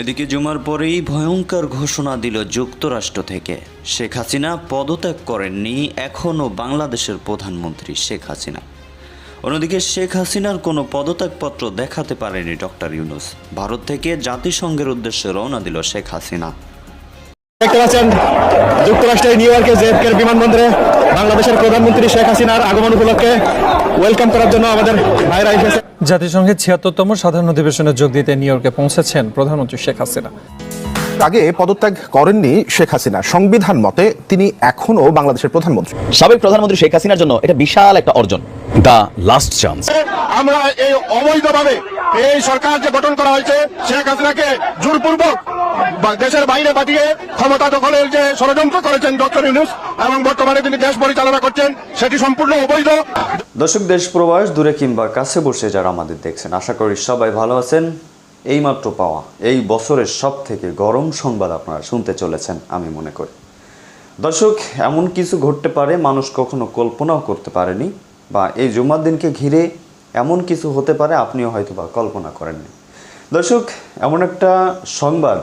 এদিকে জুমার পরেই ভয়ঙ্কর ঘোষণা দিল যুক্তরাষ্ট্র থেকে। শেখ হাসিনা পদত্যাগ করেননি এখনও বাংলাদেশের প্রধানমন্ত্রী শেখ হাসিনা। অন্যদিকে শেখ হাসিনার কোনো পদত্যাগপত্র দেখাতে পারেনি ডক্টর ইউনুস। ভারত থেকে জাতিসংঘের উদ্দেশ্যে রওনা দিল শেখ হাসিনা। দেখতে পাচ্ছেন, যুক্তরাষ্ট্রের নিউ ইয়র্কে জেএফকের বিমানবন্দরে বাংলাদেশের প্রধানমন্ত্রী শেখ হাসিনার আগমন উপলক্ষে ওয়েলকাম করার জন্য আমাদের ভাইরা এসেছে। জাতিসংঘের ছিয়াত্তরতম সাধারণ অধিবেশনে যোগ দিতে নিউ ইয়র্কে পৌঁছেছেন প্রধানমন্ত্রী শেখ হাসিনা। আগে পদত্যাগ করেননি শেখ হাসিনা। সংবিধান মতে তিনি এখনও বাংলাদেশের প্রধানমন্ত্রী। সাবেক প্রধানমন্ত্রী শেখ হাসিনার জন্য এটা বিশাল একটা অর্জন। দা লাস্ট চান্স আমরা এই অবৈধভাবে এই সরকার যে গঠন করা হয়েছে শেখ হাসিনাকে জোরপূর্বক দেশের বাইরে পাঠিয়ে ক্ষমতা দখলের যে ষড়যন্ত্র করেছেন ডক্টর ইউনুস এবং বর্তমানে তিনি দেশ পরিচালনা করছেন, সেটি সম্পূর্ণ অবৈধ। দর্শক, দেশ প্রবাস দূরে কিংবা কাছে বসে যারা আমাদের দেখছেন, আশা করি সবাই ভালো আছেন। এইমাত্র পাওয়া, এই বছরের সব থেকে গরম সংবাদ আপনারা শুনতে চলেছেন, আমি মনে করি। দর্শক, এমন কিছু ঘটতে পারে, মানুষ কখনো কল্পনাও করতে পারেনি, বা এই জুমার দিনকে ঘিরে এমন কিছু হতে পারে, আপনিও হয়তো বা কল্পনা করেননি। দর্শক, এমন একটা সংবাদ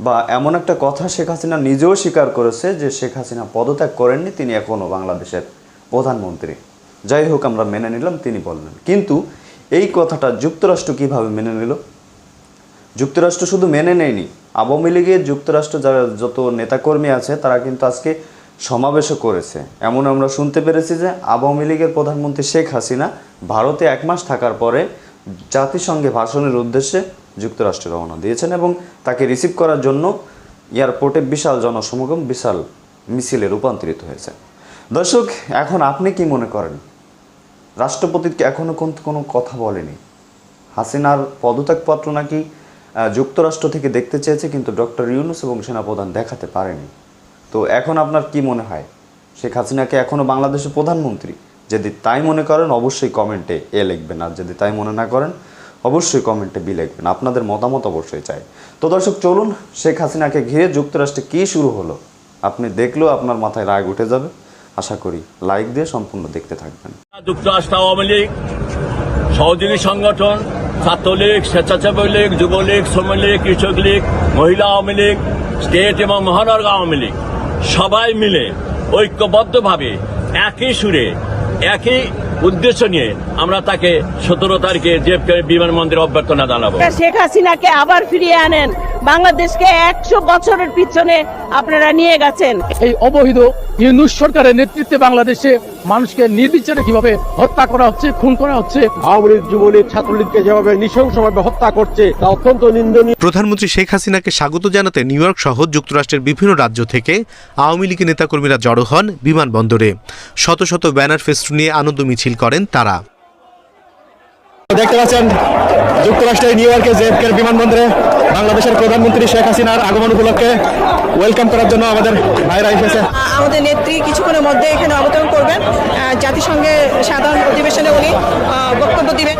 বা এমন একটা কথা শেখ হাসিনা নিজেও স্বীকার করেছে যে শেখ হাসিনা পদত্যাগ করেননি তিনি এখনও বাংলাদেশের প্রধানমন্ত্রী। যাই হোক, আমরা মেনে নিলাম, তিনি বললেন। কিন্তু এই কথাটা যুক্তরাষ্ট্র কীভাবে মেনে নিল? যুক্তরাষ্ট্র শুধু মেনে নেয়নি। আওয়ামী লীগের যুক্তরাষ্ট্র যারা যত নেতাকর্মী আছে, তারা কিন্তু আজকে সমাবেশও করেছে। এমন আমরা শুনতে পেরেছি যে আওয়ামী লীগের প্রধানমন্ত্রী শেখ হাসিনা ভারতে এক মাস থাকার পরে জাতিসংঘে ভাষণের উদ্দেশ্যে যুক্তরাষ্ট্রে রওনা দিয়েছেন এবং তাকে রিসিভ করার জন্য এয়ারপোর্টে বিশাল জনসমাগম, বিশাল মিছিলে রূপান্তরিত হয়েছে। দর্শক, এখন আপনি কি মনে করেন? রাষ্ট্রপতিকে এখনও কোন, কোনো কথা বলেনি? হাসিনার পদত্যাগপত্র নাকি যুক্তরাষ্ট্র থেকে দেখতে চেয়েছে, কিন্তু ডক্টর ইউনুস এবং সেনাপ্রধান দেখাতে পারেনি। তো এখন আপনার কি মনে হয়? শেখ হাসিনাকে এখনও বাংলাদেশের প্রধানমন্ত্রী? যদি তাই মনে করেন, অবশ্যই কমেন্টে এ লিখবেন, আর যদি তাই মনে না করেন অবশ্যই কমেন্টে বি লিখবেন, আপনাদের মতামত অবশ্যই চাই। তো দর্শক, চলুন শেখ হাসিনাকে ঘিরে যুক্তরাষ্ট্রে কী শুরু হলো? আপনি দেখলেও আপনার মাথায় রাগ উঠে যাবে। আশা করি লাইক দিয়ে সম্পূর্ণ দেখতে থাকবেন। যুক্তরাষ্ট্র আওয়ামী লীগ, সহযোগী সংগঠন, ছাত্রলীগ স্বেচ্ছাসেবক লীগ যুবলীগ শ্রমিক লীগ কৃষক লীগ মহিলা আওয়ামী লীগ, স্টেট এবং মহানগর আওয়ামী লীগ, সবাই মিলে ঐক্যবদ্ধভাবে একই সুরে, একই উদ্দেশ্য নিয়ে আমরা তাকে সতেরো তারিখে জেপকে বিমানবন্দরে অভ্যর্থনা জানাব। শেখ হাসিনাকে আবার ফিরিয়ে আনেন। বাংলাদেশকে একশো বছরের পিছনে আপনারা নিয়ে গেছেন। এই অবহিত ইউনুস সরকারের নেতৃত্বে বাংলাদেশে মানুষকে নির্বিচারে কীভাবে হত্যা করা হচ্ছে খুন করা হচ্ছে? আওয়ামী লীগ যুবলীগ ছাত্রলীগকে যেভাবে নৃশংসভাবে হত্যা করছে তা অত্যন্ত নিন্দনীয়। প্রধানমন্ত্রী শেখ হাসিনাকে স্বাগত জানাতে নিউ ইয়র্ক সহ যুক্তরাষ্ট্রের বিভিন্ন রাজ্য থেকে আওয়ামী লীগের নেতাকর্মীরা জড়ো হন বিমানবন্দরে। শত শত ব্যানার ফেস্টুন নিয়ে আনন্দ মিছিল করেন তারা। দেখতে পাচ্ছেন যুক্তরাষ্ট্রের নিউ ইয়র্কে জেএফকের বিমানবন্দরে বাংলাদেশের প্রধানমন্ত্রী শেখ হাসিনার আগমন উপলক্ষে ওয়েলকাম করার জন্য আমাদের ভাইরা এসেছে। আমাদের নেত্রী কিছুক্ষণের মধ্যে এখানে অবতরণ করবেন। জাতিসংঘের সাধারণ অধিবেশনে উনি বক্তব্য দিবেন।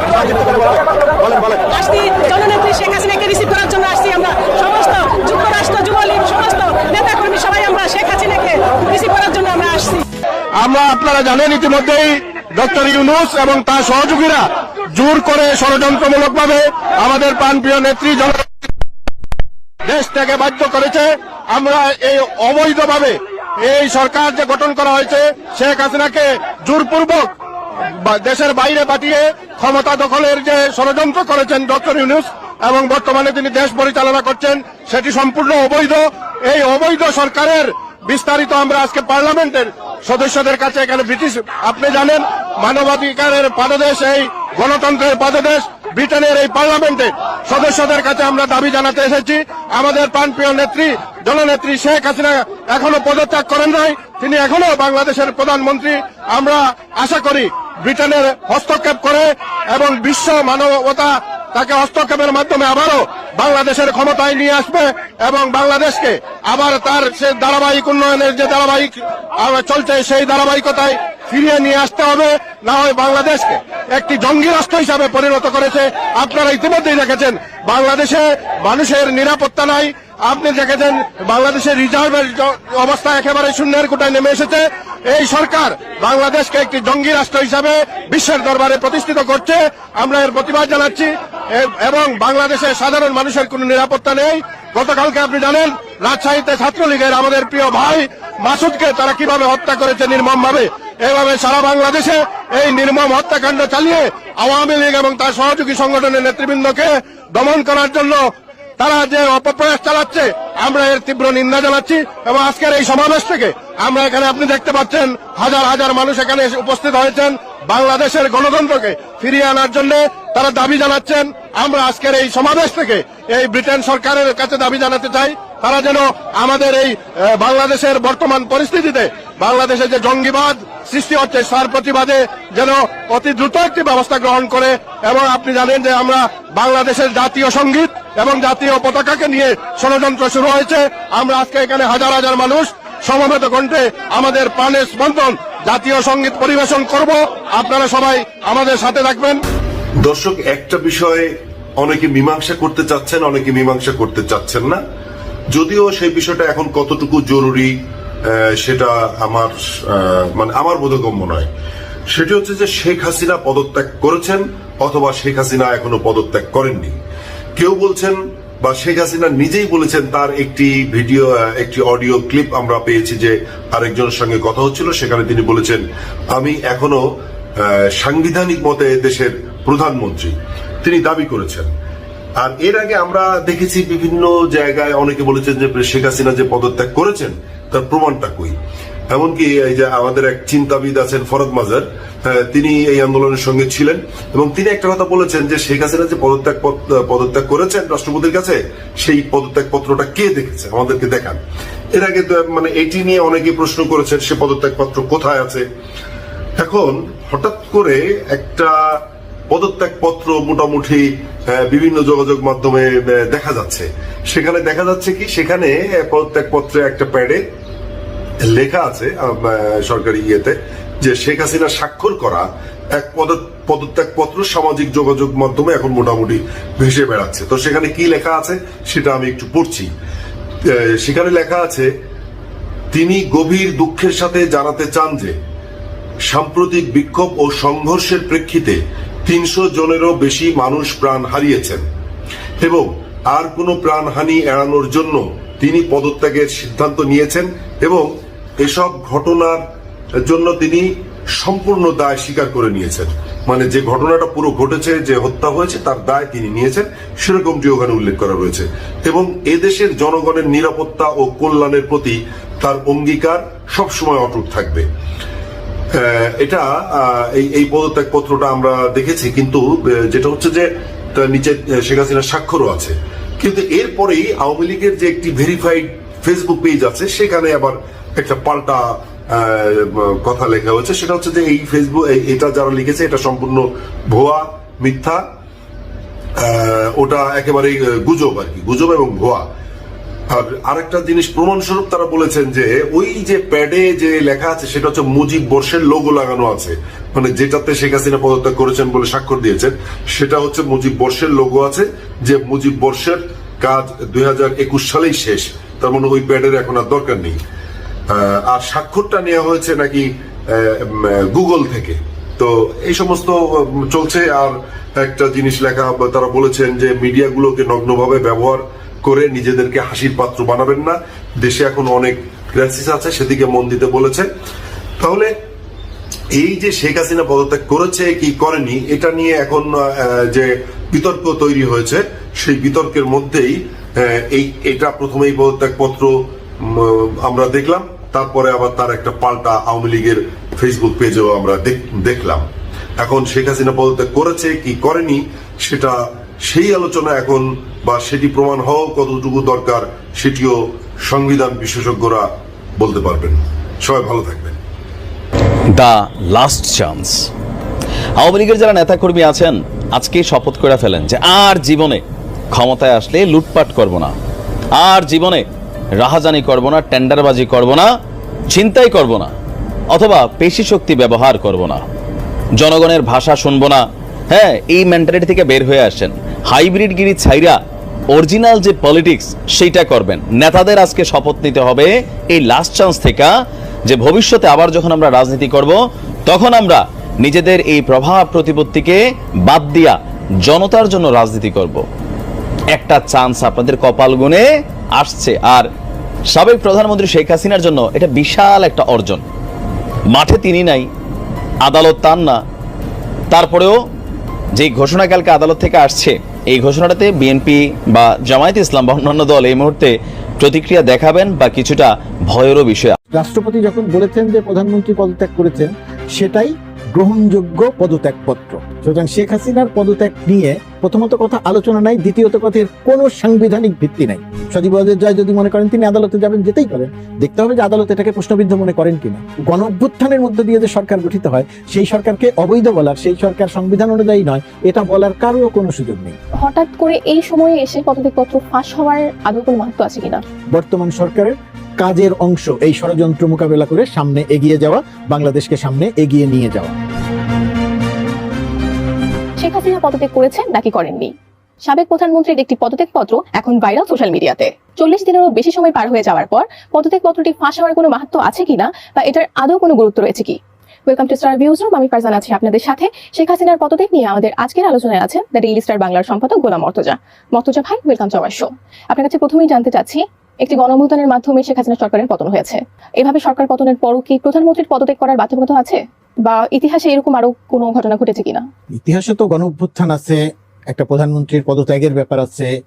আসছি জননেত্রী শেখ হাসিনাকে রিসিভ করার জন্য আসছি আমরা। সমস্ত যুক্তরাষ্ট্র যুবলীগ সমস্ত নেতাকর্মী সবাই আমরা শেখ হাসিনাকে রিসিভ করার জন্য আমরা আসছি। আমরা আপনারা জানেন ইতিমধ্যেই ডক্টর ইউনুস এবং তার সহযোগীরা জোর করে ষড়যন্ত্রমূলকভাবে আমাদের প্রাণপ্রিয় নেত্রী জন দেশ থেকে বাধ্য করেছে। আমরা এই অবৈধভাবে এই সরকার যে গঠন করা হয়েছে, শেখ হাসিনাকে জোরপূর্বক দেশের বাইরে পাঠিয়ে ক্ষমতা দখলের যে ষড়যন্ত্র করেছেন ডক্টর ইউনুস এবং বর্তমানে তিনি দেশ পরিচালনা করছেন, সেটি সম্পূর্ণ অবৈধ। এই অবৈধ সরকারের বিস্তারিত আমরা আজকে পার্লামেন্টের সদস্যদের কাছে, এখানে ব্রিটিশ, আপনি জানেন, মানবাধিকারের পাদদেশ, এই গণতন্ত্রের পাদদেশ ব্রিটেনের এই পার্লামেন্টে সদস্যদের কাছে আমরা দাবি জানাতে এসেছি। আমাদের প্রাণপ্রিয় নেত্রী, জননেত্রী শেখ হাসিনা এখনও পদত্যাগ করেন নাই। তিনি এখনও বাংলাদেশের প্রধানমন্ত্রী। আমরা আশা করি ব্রিটেনের হস্তক্ষেপ করে এবং বিশ্ব মানবতা তাকে হস্তক্ষেপের মাধ্যমে আবারও বাংলাদেশের ক্ষমতায় নিয়ে আসবে এবং বাংলাদেশকে আবার তার সে ধারাবাহিক উন্নয়নের যে ধারাবাহিক চলছে সেই ধারাবাহিকতায় ফিরিয়ে নিয়ে আসতে হবে, না হয় বাংলাদেশকে। একটি জঙ্গি রাষ্ট্র হিসাবে পরিণত করেছে। আপনারা ইতিমধ্যেই দেখেছেন, বাংলাদেশে মানুষের নিরাপত্তা নাই। আপনি দেখেছেন, বাংলাদেশের রিজার্ভের অবস্থা একেবারে শূন্যের কোটায় নেমে এসেছে। এই সরকার বাংলাদেশকে একটি জঙ্গি রাষ্ট্র হিসাবে বিশ্বের দরবারে প্রতিষ্ঠিত করছে। আমরা এর প্রতিবাদ জানাচ্ছি। এবং বাংলাদেশের সাধারণ মানুষের কোনো নিরাপত্তা নেই। গতকালকে আপনি জানেন, রাজশাহীতে ছাত্রলীগের আমাদের প্রিয় ভাই মাসুদকে তারা কীভাবে হত্যা করেছে নির্মম ভাবে এভাবে সারা বাংলাদেশে এই নির্মম হত্যাকাণ্ড চালিয়ে আওয়ামী লীগ এবং তার সহযোগী সংগঠনের নেতৃবৃন্দকে দমন করার জন্য তারা যে অপপ্রয়াস চালাচ্ছে, আমরা এর তীব্র নিন্দা জানাচ্ছি এবং আজকের এই সমাবেশ থেকে আমরা এখানে আপনি দেখতে পাচ্ছেন, হাজার হাজার মানুষ এখানে উপস্থিত হয়েছেন। বাংলাদেশের গণতন্ত্রকে ফিরিয়ে আনার জন্য তারা দাবি জানাচ্ছেন। আমরা আজকের এই সমাবেশ থেকে এই ব্রিটেন সরকারের কাছে দাবি জানাতে চাই তারা যেন আমাদের এই বাংলাদেশের বর্তমান পরিস্থিতিতে বাংলাদেশে যে জঙ্গিবাদ সৃষ্টি হচ্ছে তার প্রতিবাদে যেন অতি দ্রুত একটি ব্যবস্থা গ্রহণ করে। এবং আপনি জানেন যে আমরা বাংলাদেশের জাতীয় সংগীত এবং জাতীয় পতাকাকে নিয়ে ষড়যন্ত্র শুরু হয়েছে। আমরা আজকে এখানে হাজার হাজার মানুষ সমবেত কণ্ঠে আমাদের প্রাণের স্পন্দন জাতীয় সংগীত পরিবেশন করব। আপনারা সবাই আমাদের সাথে থাকবেন। দর্শক, একটা বিষয়ে অনেকে মীমাংসা করতে চাচ্ছেন, অনেকে মীমাংসা করতে চাচ্ছেন না। যদিও সেই বিষয়টা এখন কতটুকু জরুরি সেটা আমার মানে আমার বোধগম্য নয়। সেটি হচ্ছে যে শেখ হাসিনা পদত্যাগ করেছেন অথবা শেখ হাসিনা এখনও পদত্যাগ করেননি। কেউ বলছেন বা শেখ হাসিনা নিজেই বলেছেন তার একটি ভিডিও একটি অডিও ক্লিপ আমরা পেয়েছি যে আরেকজনের সঙ্গে কথা হচ্ছিল, সেখানে তিনি বলেছেন, আমি এখনও সাংবিধানিক মতে দেশের প্রধানমন্ত্রী। তিনি দাবি করেছেন। আর এর আগে আমরা দেখেছি বিভিন্ন জায়গায় অনেকে বলেছেন যে শেখ হাসিনা যে পদত্যাগ করেছেন তার প্রমাণটা কই? এমনকি এই যে আমাদের এক চিন্তাবিদ আছেন ফরদ মাজার আহ, তিনি এই আন্দোলনের সঙ্গে ছিলেন এবং তিনি একটা কথা বলেছেন যে শেখ হাসিনা যে পদত্যাগ পদত্যাগ করেছেন রাষ্ট্রপতির কাছে সেই পদত্যাগ পত্রটা কে দেখেছে? আমাদেরকে দেখান। এর আগে মানে এটি নিয়ে অনেকে প্রশ্ন করেছেন সে পদত্যাগ পত্র কোথায় আছে? এখন হঠাৎ করে একটা পদত্যাগ পত্র মোটামুটি বিভিন্ন যোগাযোগ মাধ্যমে দেখা যাচ্ছে। সেখানে দেখা যাচ্ছে কি, সেখানে পদত্যাগ পত্রে একটা প্যাডে লেখা আছে সরকারি ইয়েতে, যে শেখ হাসিনা স্বাক্ষর করা এক পদ- পদত্যাগ পত্র সামাজিক যোগাযোগ মাধ্যমে এখন মোটামুটি ভেসে বেড়াচ্ছে। তো সেখানে কি লেখা আছে, সেটা আমি একটু পড়ছি। সেখানে লেখা আছে, তিনি গভীর দুঃখের সাথে জানাতে চান যে, সাম্প্রতিক বিক্ষোভ ও সংঘর্ষের প্রেক্ষিতে তিনশো জনেরও বেশি মানুষ প্রাণ হারিয়েছেন। এবং আর কোনো প্রাণহানি এড়ানোর জন্য তিনি পদত্যাগের সিদ্ধান্ত নিয়েছেন এবং এসব ঘটনার জন্য তিনি সম্পূর্ণ দায় স্বীকার করে নিয়েছেন। মানে যে ঘটনাটা পুরো ঘটেছে, যে হত্যা হয়েছে, তার দায় তিনি নিয়েছেন সেরকমটি ওখানে উল্লেখ করা রয়েছে। এবং এদেশের জনগণের নিরাপত্তা ও কল্যাণের প্রতি তার অঙ্গীকার সবসময় অটুট থাকবে। এটা এই পদত্যাগ পত্রটা আমরা দেখেছি, কিন্তু যেটা হচ্ছে যে নিচে শেখ হাসিনার স্বাক্ষরও আছে। কিন্তু এরপরেই আওয়ামী লীগের যে একটি ভেরিফাইড ফেসবুক পেজ আছে, সেখানে আবার একটা পাল্টা কথা লেখা হয়েছে। সেটা হচ্ছে যে এই ফেসবুক এটা যারা লিখেছে, এটা সম্পূর্ণ ভুয়া, মিথ্যা ওটা একেবারেই গুজব আর কি, গুজব এবং ভুয়া। আর আরেকটা জিনিস প্রমাণস্বরূপ তারা বলেছেন যে ওই যে প্যাডে যে লেখা আছে, সেটা হচ্ছে মুজিব বর্ষের লোগো লাগানো আছে। মানে যেটাতে শেখ হাসিনা পদত্যাগ করেছেন বলে স্বাক্ষর দিয়েছেন, সেটা হচ্ছে মুজিব বর্ষের লোগো আছে, যে মুজিব বর্ষের কাজ দু হাজার একুশ সালেই শেষ। তার মানে ওই প্যাডের এখন আর দরকার নেই। আর স্বাক্ষরটা নেওয়া হয়েছে নাকি গুগল থেকে। তো এই সমস্ত চলছে। আর একটা জিনিস লেখা, তারা বলেছেন যে মিডিয়াগুলোকে নগ্নভাবে ব্যবহার করে নিজেদেরকে হাসির পাত্র বানাবেন না। দেশে এখন অনেক ক্রাইসিস আছে, সেদিকে মন দিতে বলেছে। তাহলে এই যে শেখ হাসিনা পদত্যাগ করেছে, কি করেনি, এটা নিয়ে এখন যে বিতর্ক তৈরি হয়েছে, সেই বিতর্কের মধ্যেই এই, এটা প্রথমেই পদত্যাগ পত্র আমরা দেখলাম। তারপরে আবার তার একটা পাল্টা আওয়ামী লীগের ফেসবুক পেজেও আমরা দেখ- দেখলাম। এখন শেখ হাসিনা পদত্যাগ করেছে, কি করেনি, সেটা সেই আলোচনা এখন বা সেটি প্রমাণ হওয়া কতটুকু দরকার সেটিও সংবিধান বিশেষজ্ঞরা বলতে পারবেন। সবাই ভালো থাকবেন। The last chance. আওয়ামী লীগের যারা নেতাকর্মী আছেন, আজকে শপথ করে ফেলেন যে আর জীবনে ক্ষমতায় আসলে লুটপাট করব না। আর জীবনে রাহাজানি করব না, টেন্ডারবাজি করব না চিন্তাই করব না, অথবা পেশি শক্তি ব্যবহার করব না। জনগণের ভাষা শুনব না হ্যাঁ এই মেন্টালিটি থেকে বের হয়ে আসেন। হাইব্রিড গিরি ছাইরা অরিজিনাল যে পলিটিক্স সেইটা করবেন। নেতাদের আজকে শপথ নিতে হবে এই লাস্ট চান্স থেকে, যে ভবিষ্যতে আবার যখন আমরা রাজনীতি করব, তখন আমরা নিজেদের এই প্রভাব প্রতিপত্তিকে বাদ দিয়া জনতার জন্য রাজনীতি করব। একটা চান্স আপনাদের কপাল গুনে আসছে। আর সাবেক প্রধানমন্ত্রী শেখ হাসিনার জন্য এটা বিশাল একটা অর্জন। মাঠে তিনি নাই, আদালত তার না, তারপরেও যে ঘোষণা কালকে আদালত থেকে আসছে, এই ঘোষণাটাতে বিএনপি বা জামায়াত ইসলাম বা অন্যান্য দল এই মুহূর্তে প্রতিক্রিয়া দেখাবেন বা কিছুটা ভয়েরও বিষয় রাষ্ট্রপতি যখন বলেছেন যে প্রধানমন্ত্রী পদত্যাগ করেছেন, সেটাই গ্রহণযোগ্য পদত্যাগপত্র। সুতরাং শেখ হাসিনার পদত্যাগ নিয়ে প্রথমত কথা আলোচনা নাই দ্বিতীয়ত কথা কোনো সাংবিধানিক ভিত্তি নাই। সজীব জয় যদি মনে করেন তিনি আদালতে যাবেন যেতেই পারেন। দেখতে হবে যে আদালত এটাকে প্রশ্নবিদ্ধ মনে করেন কিনা। গণ অভ্যুত্থানের মধ্য দিয়ে যে সরকার গঠিত হয় সেই সরকারকে অবৈধ বলার সেই সরকার সংবিধান অনুযায়ী নয় এটা বলার কারোর কোনো সুযোগ নেই। হঠাৎ করে এই সময়ে এসে পদত্যাগপত্র ফাঁস হওয়ার আদৌ কোনো মাহাত্ম আছে কিনা? বর্তমান সরকারের কাজের অংশ। এই ষড়যন্ত্র মোকাবেলা করে সামনে এগিয়ে যাওয়া, বাংলাদেশকে সামনে এগিয়ে নিয়ে যাওয়া। শেখ হাসিনা পদত্যাগ করেছেন নাকি করেননি? সাবেক প্রধানমন্ত্রীর একটি পদত্যাগপত্র এখন ভাইরাল সোশ্যাল মিডিয়াতে। চল্লিশ দিনেরও বেশি সময় পার হয়ে যাওয়ার পর পদত্যাগপত্রটি ফাঁস হওয়ার কোনো মাহাত্ম আছে কিনা বা এটার আদৌ কোনো গুরুত্ব রয়েছে কি? Welcome to star views room আমি ফারজান আছি আপনাদের সাথে। শেখ হাসিনার পদত্যাগ নিয়ে আমাদের আজকের আলোচনায় আছেন দ্য ডেইলি স্টার বাংলার সম্পাদক গোলাম মর্তজা। মর্তজা ভাই ওয়েলকাম টু আওয়ার শো আপনার কাছে প্রথমেই জানতে চাচ্ছি একটি গণঅভ্যুত্থানের মাধ্যমে শেখ হাসিনা সরকারের পতন হয়েছে। এভাবে সরকার পতনের পরও কি প্রধানমন্ত্রীর পদত্যাগ করার বাধ্যবাধকতা আছে? বা ইতিহাসে এরকম আরও কোনো ঘটনা ঘটেছে কিনা? ইতিহাসে তো গণভ্যুত্থান আছে, একটা প্রধানমন্ত্রীর পদত্যাগের ব্যাপার আছে,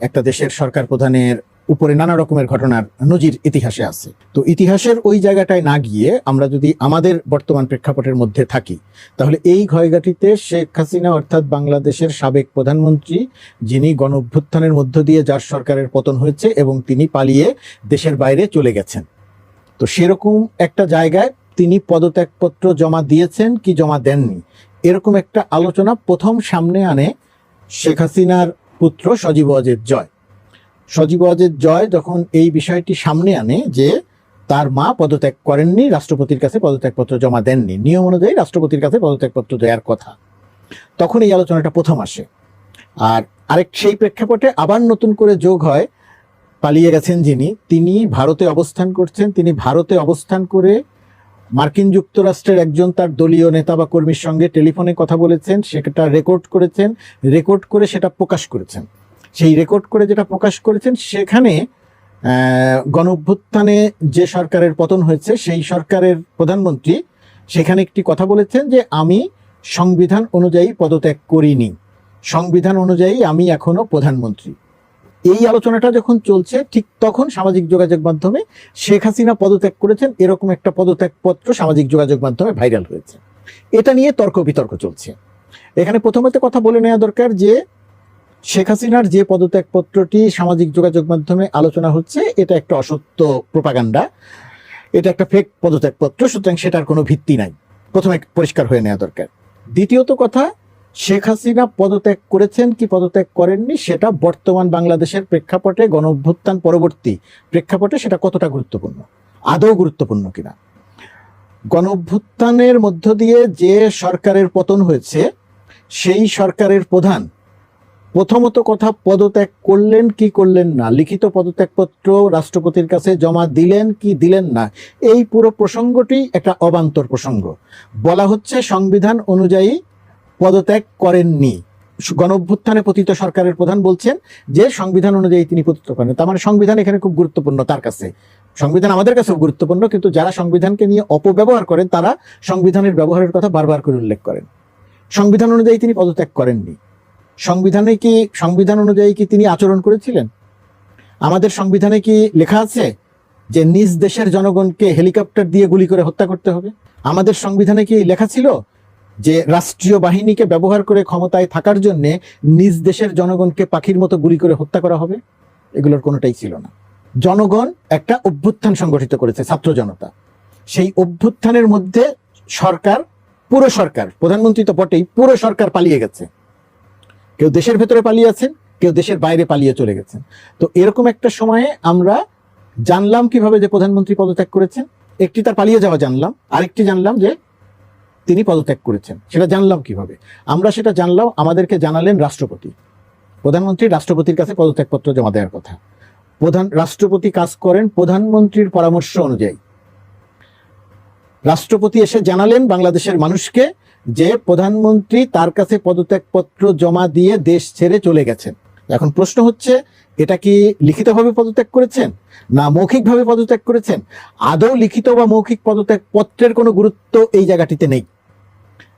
একটা দেশের সরকার প্রধানের উপরে নানা রকমের ঘটনার নজির ইতিহাসে আছে। তো ইতিহাসের ওই জায়গাটায় না গিয়ে আমরা যদি আমাদের বর্তমান প্রেক্ষাপটের মধ্যে থাকি, তাহলে এই ঘয়ঘাটিতে শেখ হাসিনা অর্থাৎ বাংলাদেশের সাবেক প্রধানমন্ত্রী, যিনি গণ অভ্যুত্থানের মধ্য দিয়ে যার সরকারের পতন হয়েছে এবং তিনি পালিয়ে দেশের বাইরে চলে গেছেন। তো সেরকম একটা জায়গায় তিনি পদত্যাগপত্র জমা দিয়েছেন কি জমা দেননি? এরকম একটা আলোচনা প্রথম সামনে আনে শেখ হাসিনার পুত্র সজীব অজের জয়। সজীব অজের জয় যখন এই বিষয়টি সামনে আনে যে তার মা পদত্যাগ করেননি, রাষ্ট্রপতির কাছে পদত্যাগপত্র জমা দেননি। নিয়ম অনুযায়ী রাষ্ট্রপতির কাছে পদত্যাগপত্র দেওয়ার কথা। তখন এই আলোচনাটা প্রথম আসে। আর আরেক সেই প্রেক্ষাপটে আবার নতুন করে যোগ হয়, পালিয়ে গেছেন যিনি, তিনি ভারতে অবস্থান করছেন, তিনি ভারতে অবস্থান করে মার্কিন যুক্তরাষ্ট্রের একজন তার দলীয় নেতা বা কর্মীর সঙ্গে টেলিফোনে কথা বলেছেন, সেটা রেকর্ড করেছেন রেকর্ড করে সেটা প্রকাশ করেছেন। সেই রেকর্ড করে যেটা প্রকাশ করেছেন, সেখানে গণ অভ্যুত্থানে যে সরকারের পতন হয়েছে, সেই সরকারের প্রধানমন্ত্রী সেখানে একটি কথা বলেছেন যে, আমি সংবিধান অনুযায়ী পদত্যাগ করিনি। সংবিধান অনুযায়ী আমি এখনও প্রধানমন্ত্রী। এই আলোচনাটা যখন চলছে, ঠিক তখন সামাজিক যোগাযোগ মাধ্যমে শেখ হাসিনা পদত্যাগ করেছেন, এরকম একটা পদত্যাগপত্র সামাজিক যোগাযোগ মাধ্যমে ভাইরাল হয়েছে। এটা নিয়ে তর্ক বিতর্ক চলছে। এখানে প্রথমত কথা বলে নেওয়া দরকার যে শেখ হাসিনার যে পদত্যাগপত্রটি সামাজিক যোগাযোগ মাধ্যমে আলোচনা হচ্ছে, এটা একটা অসত্য প্রপাগান্ডা। এটা একটা ফেক পদত্যাগপত্র, সুতরাং সেটার কোনো ভিত্তি নাই। প্রথমে পরিষ্কার হয়ে নেওয়া দরকার। দ্বিতীয়ত কথা, শেখ হাসিনা পদত্যাগ করেছেন কি পদত্যাগ করেননি, সেটা বর্তমান বাংলাদেশের প্রেক্ষাপটে গণ পরবর্তী প্রেক্ষাপটে সেটা কতটা গুরুত্বপূর্ণ? আদৌ গুরুত্বপূর্ণ কিনা? গণ মধ্য দিয়ে যে সরকারের পতন হয়েছে, সেই সরকারের প্রধান প্রথমত কথা, পদত্যাগ করলেন কি করলেন না? লিখিত পদত্যাগপত্র রাষ্ট্রপতির কাছে জমা দিলেন কি দিলেন না? এই পুরো প্রসঙ্গটি একটা অবান্তর প্রসঙ্গ। বলা হচ্ছে, সংবিধান অনুযায়ী পদত্যাগ করেননি। গণঅভ্যুত্থানে পতিত সরকারের প্রধান বলছেন যে, সংবিধান অনুযায়ী তিনি পতিত করেন। তার মানে সংবিধান এখানে খুব গুরুত্বপূর্ণ তার কাছে। সংবিধান আমাদের কাছেও গুরুত্বপূর্ণ, কিন্তু যারা সংবিধানকে নিয়ে অপব্যবহার করেন, তারা সংবিধানের ব্যবহারের কথা বারবার করে উল্লেখ করেন। সংবিধান অনুযায়ী তিনি পদত্যাগ করেননি। সংবিধানে কি, সংবিধান অনুযায়ী কি তিনি আচরণ করেছিলেন? আমাদের সংবিধানে কি লেখা আছে যে নিজ দেশের জনগণকে হেলিকপ্টার দিয়ে গুলি করে হত্যা করতে হবে? আমাদের সংবিধানে কি লেখা ছিল যে রাষ্ট্রীয় বাহিনীকে ব্যবহার করে ক্ষমতায় থাকার জন্য নিজ দেশের জনগণকে পাখির মতো গুলি করে হত্যা করা হবে? এগুলোর কোনোটাই ছিল না। জনগণ একটা অভ্যুত্থান সংগঠিত করেছে, ছাত্র জনতা। সেই অভ্যুত্থানের মধ্যে সরকার, পুরো সরকার, প্রধানমন্ত্রী তো বটেই, পুরো সরকার পালিয়ে গেছে। কেউ দেশের ভেতরে পালিয়ে আছেন কেউ দেশের বাইরে পালিয়ে চলে গেছেন তো এরকম একটা সময়ে আমরা জানলাম কীভাবে যে প্রধানমন্ত্রী পদত্যাগ করেছেন, একটি তার পালিয়ে যাওয়া জানলাম, আরেকটি জানলাম যে তিনি পদত্যাগ করেছেন, সেটা জানলাম কীভাবে? আমরা সেটা জানলাম, আমাদেরকে জানালেন রাষ্ট্রপতি। প্রধানমন্ত্রী রাষ্ট্রপতির কাছে পদত্যাগপত্র জমা দেওয়ার কথা। প্রধান, রাষ্ট্রপতি কাজ করেন প্রধানমন্ত্রীর পরামর্শ অনুযায়ী। রাষ্ট্রপতি এসে জানালেন বাংলাদেশের মানুষকে যে প্রধানমন্ত্রী তার কাছে পদত্যাগপত্র জমা দিয়ে দেশ ছেড়ে চলে গেছেন। এখন প্রশ্ন হচ্ছে, এটা কি লিখিতভাবে পদত্যাগ করেছেন না মৌখিকভাবে পদত্যাগ করেছেন? আদৌ লিখিত বা মৌখিক পদত্যাগ পত্রের কোনো গুরুত্ব এই জায়গাটিতে নেই।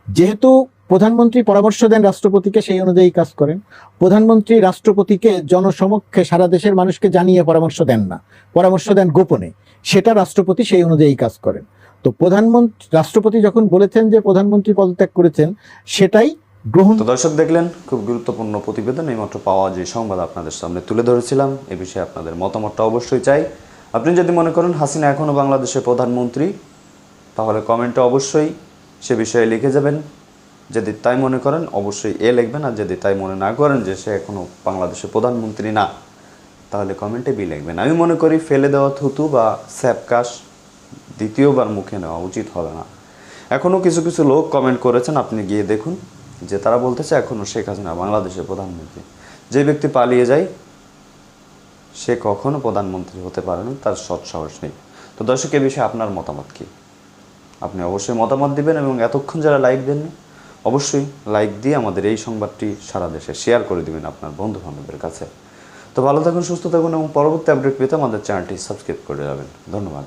যেহেতু প্রধানমন্ত্রী পরামর্শ দেন রাষ্ট্রপতিকে, সেই অনুযায়ী কাজ করেন। প্রধানমন্ত্রী রাষ্ট্রপতিকে জনসমক্ষে সারা দেশের মানুষকে জানিয়ে পরামর্শ দেন না। পরামর্শ দেন গোপনে। সেটা রাষ্ট্রপতি সেই অনুযায়ী কাজ করেন। তো প্রধানমন্ত্রী, রাষ্ট্রপতি যখন বলেছেন যে প্রধানমন্ত্রী পদত্যাগ করেছেন, সেটাই গ্রহণ দর্শক দেখলেন, খুব গুরুত্বপূর্ণ প্রতিবেদন, এইমাত্র পাওয়া যে সংবাদ আপনাদের সামনে তুলে ধরেছিলাম। এ বিষয়ে আপনাদের মতামতটা অবশ্যই চাই। আপনি যদি মনে করেন হাসিনা এখনও বাংলাদেশের প্রধানমন্ত্রী, তাহলে কমেন্টে অবশ্যই সে বিষয়ে লিখে যাবেন। যদি তাই মনে করেন, অবশ্যই এ লিখবেন। আর যদি তাই মনে না করেন যে সে এখনও বাংলাদেশের প্রধানমন্ত্রী না, তাহলে কমেন্টে বি লিখবেন। আমি মনে করি ফেলে দেওয়া থুতু বা স্যাপকাশ দ্বিতীয়বার মুখে নেওয়া উচিত হবে না। এখনও কিছু কিছু লোক কমেন্ট করেছেন, আপনি গিয়ে দেখুন। যে তারা বলতেছে, এখনও শেখ হাসিনা বাংলাদেশের প্রধানমন্ত্রী। যে ব্যক্তি পালিয়ে যায়, সে কখনো প্রধানমন্ত্রী হতে পারেনি তার সৎ সাহস নেই। তো দর্শক, এ বিষয়ে আপনার মতামত কী? আপনি অবশ্যই মতামত দিবেন এবং এতক্ষণ যারা লাইক দেননি, অবশ্যই লাইক দিয়ে আমাদের এই সংবাদটি সারা দেশে শেয়ার করে দিবেন আপনার বন্ধু বান্ধবের কাছে। তো ভালো থাকুন, সুস্থ থাকুন এবং পরবর্তী আপডেট পেতে আমাদের চ্যানেলটি সাবস্ক্রাইব করে যাবেন ধন্যবাদ।